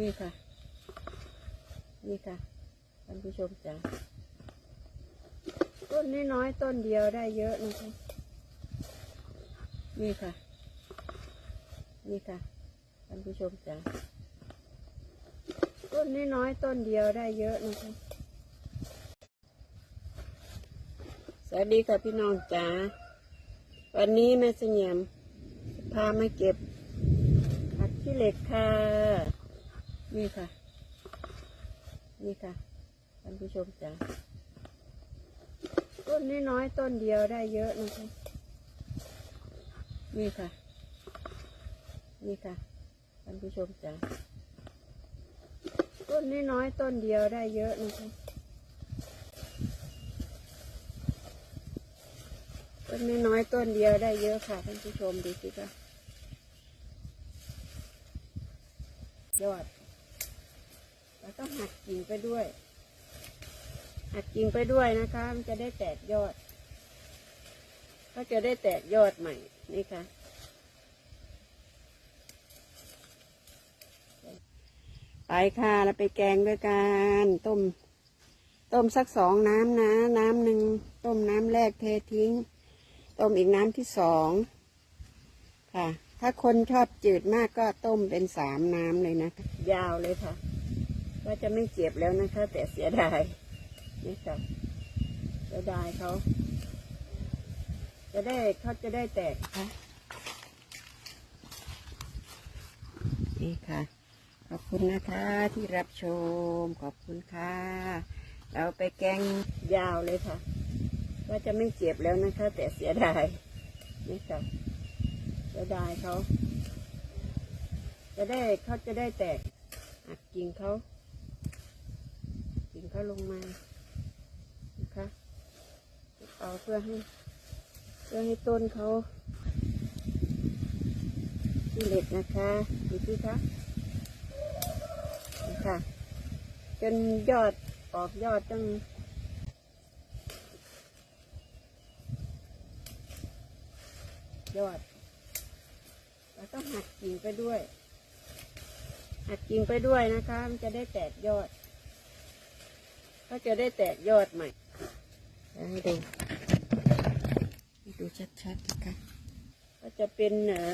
นี่ค่ะ นี่ค่ะท่านผู้ชมจ้ะต้นน้อยๆต้นเดียวได้เยอะนะคะ นี่ค่ะ นี่ค่ะท่านผู้ชมจ้ะต้นน้อยๆต้นเดียวได้เยอะนะคะ สวัสดีค่ะพี่น้องจ๋า วันนี้แม่เสงี่ยมพามาเก็บผักขี้เหล็กค่ะ นี่ค่ะ นี่ค่ะท่านผู้ชมจ๋าต้นน้อยๆต้นเดียวได้เยอะนะคะนี่ค่ะ นี่ค่ะท่านผู้ชมจ๋าต้นน้อยๆต้นเดียวได้เยอะนะคะต้นน้อยๆต้นเดียวได้เยอะค่ะท่านผู้ชมดูสิคะยอด แล้วก็หักกิ่งไปด้วย หักกิ่งไปด้วยนะคะ มันจะได้แตกยอด ก็จะได้แตกยอดใหม่นี่ค่ะไปค่ะแล้วไปแกงด้วยกันต้ม ต้มสักสองน้ำนะ น้ำหนึ่งต้มน้ำแรกเททิ้ง ต้มอีกน้ำที่สองค่ะ ถ้าคนชอบจืดมากก็ต้มเป็นสามน้ำเลยนะ ยาวเลยค่ะ ว่าจะไม่เจ็บแล้วนะคะ แต่เสียดายนี่ค่ะเสียดายเขาจะได้เขาจะได้แตกค่ะนี่ค่ะ ขอบคุณนะคะที่รับชม ขอบคุณค่ะ เราไปแกงยาวเลยค่ะ ว่าจะไม่เจ็บแล้วนะคะ แต่เสียดายนี่ค่ะเสียดายเขาจะได้เขาจะได้แตกหักกิ่งเขา กิ่งเขาลงมานะคะเอาเพื่อให้ เพื่อให้ต้นเขาที่เหล็กนะคะดูที่คะนี่ค่ะจนยอดออกยอดตั้งยอดเราต้องหักกิ่งไปด้วย หักกิ่งไปด้วยนะคะ มันจะได้แตกยอด ก็จะได้แตกยอดใหม่ให้ดูให้ดูชัดๆนะคะก็จะเป็นเอ่อ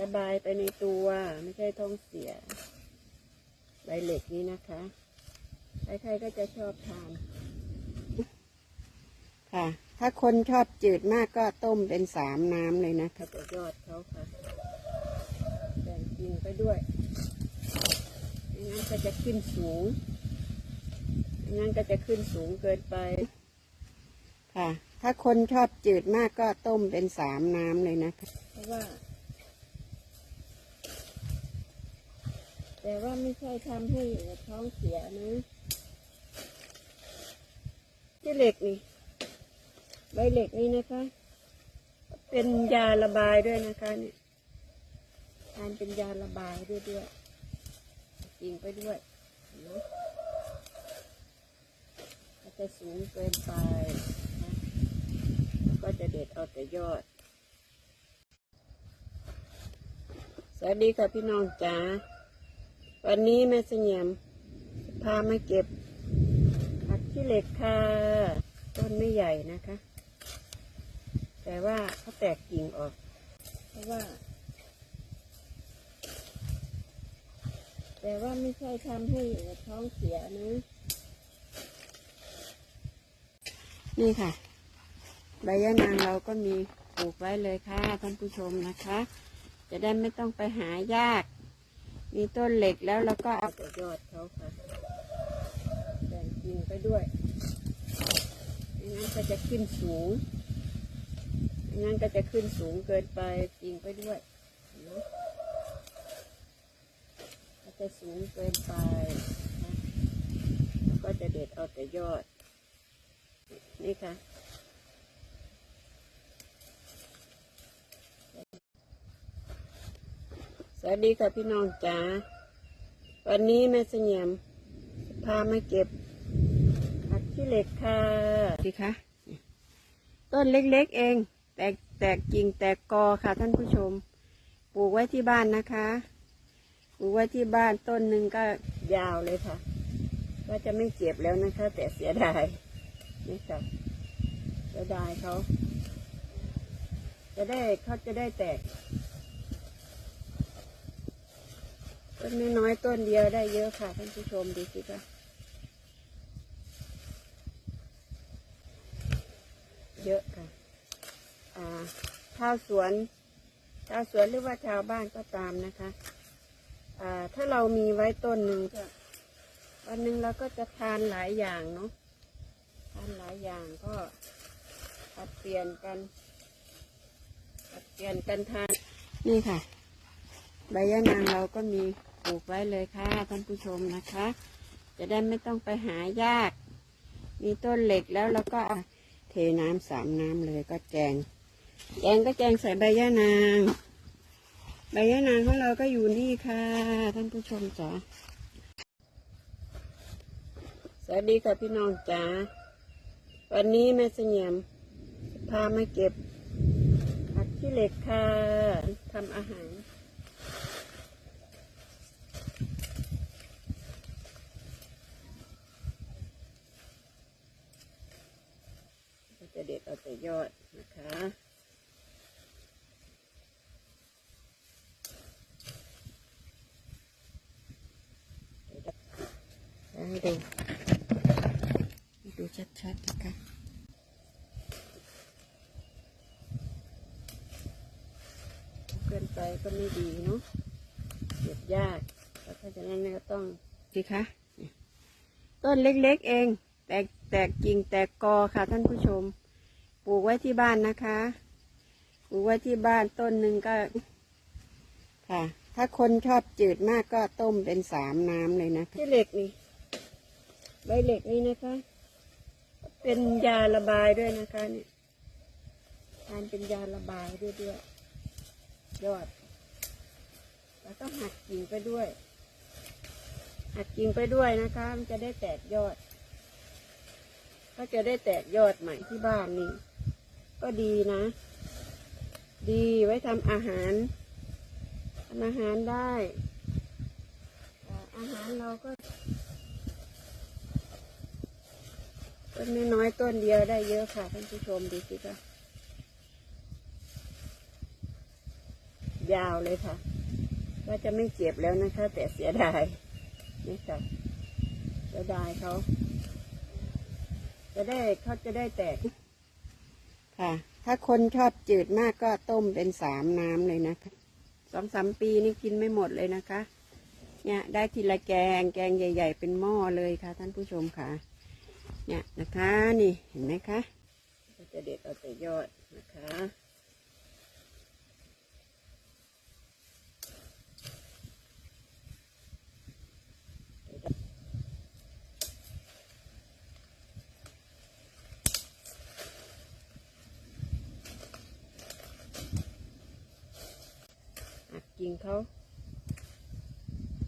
ระบายไปในตัวไม่ใช่ท้องเสีย ใบเหล็กนี้นะคะใครๆก็จะชอบทานค่ะ ถ้าคนชอบจืดมากก็ต้มเป็นสามน้ำเลยนะคะตัวยอดเขาค่ะแบ่งกิ่งไปด้วยไม่งั้นก็จะขึ้นสูงไม่ งั้นก็จะขึ้นสูงเกินไป ค่ะ ถ้าคนชอบจืดมากก็ต้มเป็นสามน้ำเลยนะคะเพราะว่า แต่ว่าไม่ใช่ทำให้ท้องเสียนะที่เหล็กนี่ ใบเหล็กนี่นะคะ เป็นยาระบายด้วยนะคะเนี่ยทานเป็นยาระบายด้วยด้วยกินไปด้วยเห็นไหมก็ จะสูงเกินไปนะก็จะเด็ดเอาแต่ยอด สวัสดีค่ะพี่น้องจ๋า วันนี้แม่เสงี่ยมพามาเก็บผักขี้เหล็กค่ะ ต้นไม่ใหญ่นะคะ แต่ว่าเขาแตกกิ่งออก เพราะว่า แต่ว่าไม่ใช่ทำให้ท้องเสียนะ นี่ค่ะ ใบยะนางเราก็มีปลูกไว้เลยค่ะท่านผู้ชมนะคะ จะได้ไม่ต้องไปหายาก มีต้นเหล็กแล้วเราก็เอาแต่ยอดเขาค่ะแบ่งกิ่งไปด้วยไม่งั้นก็จะขึ้นสูงไม่งั้นก็จะขึ้นสูงเกินไปกิ่งไปด้วยนไหมก็จะสูงเกินไปนะแล้วก็จะเด็ดเอาแต่ยอด นี่ค่ะสวัสดีค่ะพี่น้องจ๋าวันนี้แม่เสียมพามาเก็บผักขี้เหล็กค่ะดีคะต้นเล็กๆเอง แตกแตกกิ่งแตกกอค่ะท่านผู้ชม ปลูกไว้ที่บ้านนะคะปลูกไว้ที่บ้านต้นหนึ่งก็ยาวเลยค่ะ ก็จะไม่เก็บแล้วนะคะ แต่เสียดาย นี่ค่ะเสียดายเขา จะได้เขาจะได้แตก ต้นน้อยๆต้นเดียวได้เยอะค่ะท่านผู้ชมดูสิคะเยอะค่ะ อ่าชาวสวนชาวสวนหรือว่าชาวบ้านก็ตามนะคะถ้าเรามีไว้ต้นหนึ่งวันหนึ่งเราก็จะทานหลายอย่างเนาะานหลายอย่างก็ผัดเปลี่ยนกันผัดเปลี่ยนกันทานนี่ค่ะ ใบยะนางเราก็มีปลูกไว้เลยค่ะท่านผู้ชมนะคะ จะได้ไม่ต้องไปหายาก มีต้นเหล็กแล้วเราก็เอาเทน้ำสามน้ำเลยก็แกงแกงก็แกงใส่ใบยะนาง ใบยะนางของเราก็อยู่นี่ค่ะ ท่านผู้ชมจ๋าสวัสดีค่ะพี่น้องจ๋า วันนี้แม่เสงี่ยมพามาเก็บผักขี้เหล็กค่ะทำอาหาร จะเด็ดเอาแต่ยอดนะคะให้ดูให้ดู ชัดๆนะคะเกินไปก็ไม่ดีเนาะเก็บยากแล้วเพราะฉะนั้นก็ต้องสิคะเนี่ยต้นเล็กๆเอง แตกแตกกิ่งแตกกอค่ะท่านผู้ชม ปลูกไว้ที่บ้านนะคะ ปลูกไว้ที่บ้านต้นหนึ่งก็ค่ะ ถ้าคนชอบจืดมากก็ต้มเป็นสามน้ำเลยนะที่เหล็กนี่ใบเหล็กนี่นะคะ เป็นยาระบายด้วยนะคะเนี่ยทานเป็นยาระบายด้วยด้วยยอด แล้วก็หักกิ่งไปด้วย หักกิ่งไปด้วยนะคะ มันจะได้แตกยอด ก็จะได้แตกยอดใหม่ที่บ้านนี่ ก็ดีนะ ดีไว้ทำอาหารทำอาหารได้อ่าอาหารเราก็ ต้นน้อยต้นเดียวได้เยอะค่ะท่านผู้ชมดูสิคะยาวเลยค่ะ ก็จะไม่เก็บแล้วนะคะ แต่เสียดายนี่ค่ะเสียดายเขาจะได้เขาจะได้แตกค่ะ ถ้าคนชอบจืดมากก็ต้มเป็นสามน้ำเลยนะคะสองสามปีนี่กินไม่หมดเลยนะคะ เนี่ยได้ทีละแกงแกงใหญ่ ๆ เป็นหม้อเลยค่ะ ท่านผู้ชมค่ะ เนี่ยนะคะนี่เห็นไหมคะก็จะเด็ดเอาแต่ยอดนะคะหักกิ่งเขา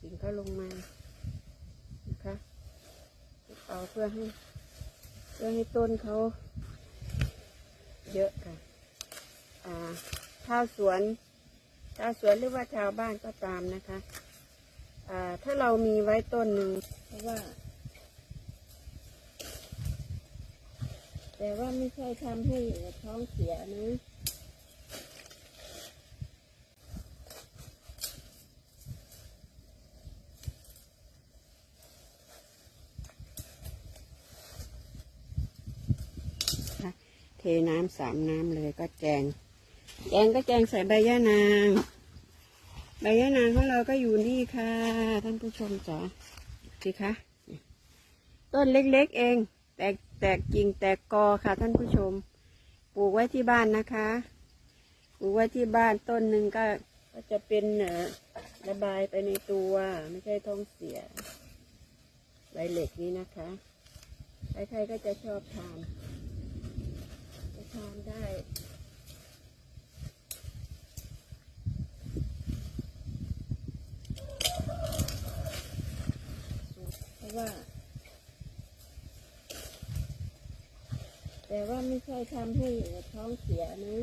กิ่งเขาลงมานะคะเอาเพื่อให้ พื่อให้ต้นเขาเยอะค่ะชาวสวนชาวสวนหรือว่าชาวบ้านก็ตามนะคะถ้าเรามีไว้ต้นหนึ่งเพราะว่า แต่ว่าไม่ใช่ทำให้ท้องเสียนะ เทน้ำสามน้ำเลยก็แกง แกงก็แกงใส่ใบยะนาง ใบยะนางของเราก็อยู่นี่ค่ะ ท่านผู้ชมจ๋าสิคะ ต้นเล็กๆเอง แตกแตกกิ่งแตกกอค่ะ ท่านผู้ชม ปลูกไว้ที่บ้านนะคะ ปลูกไว้ที่บ้านต้นหนึ่งก็ก็จะเป็นเอ่อระบายไปในตัวไม่ใช่ท้องเสียใบเหล็กนี้นะคะ ใครๆก็จะชอบทาน ได้ เพราะว่า แต่ว่าไม่ใช่ทำให้ท้องเสียนะ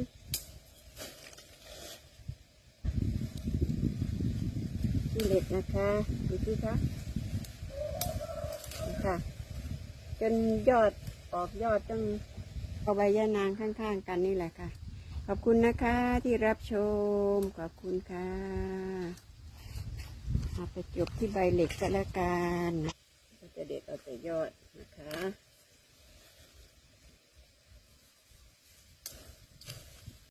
กิเล็กนะคะดูสิคะค่ะ จนยอดออกยอดต้ง เอาใบยะนางข้างๆ กันนี่แหละค่ะ ขอบคุณนะคะที่รับชม ขอบคุณค่ะเอาไปจบที่ใบเหล็กก็แล้วกัน ก็จะเด็ดเอาแต่ยอดนะคะ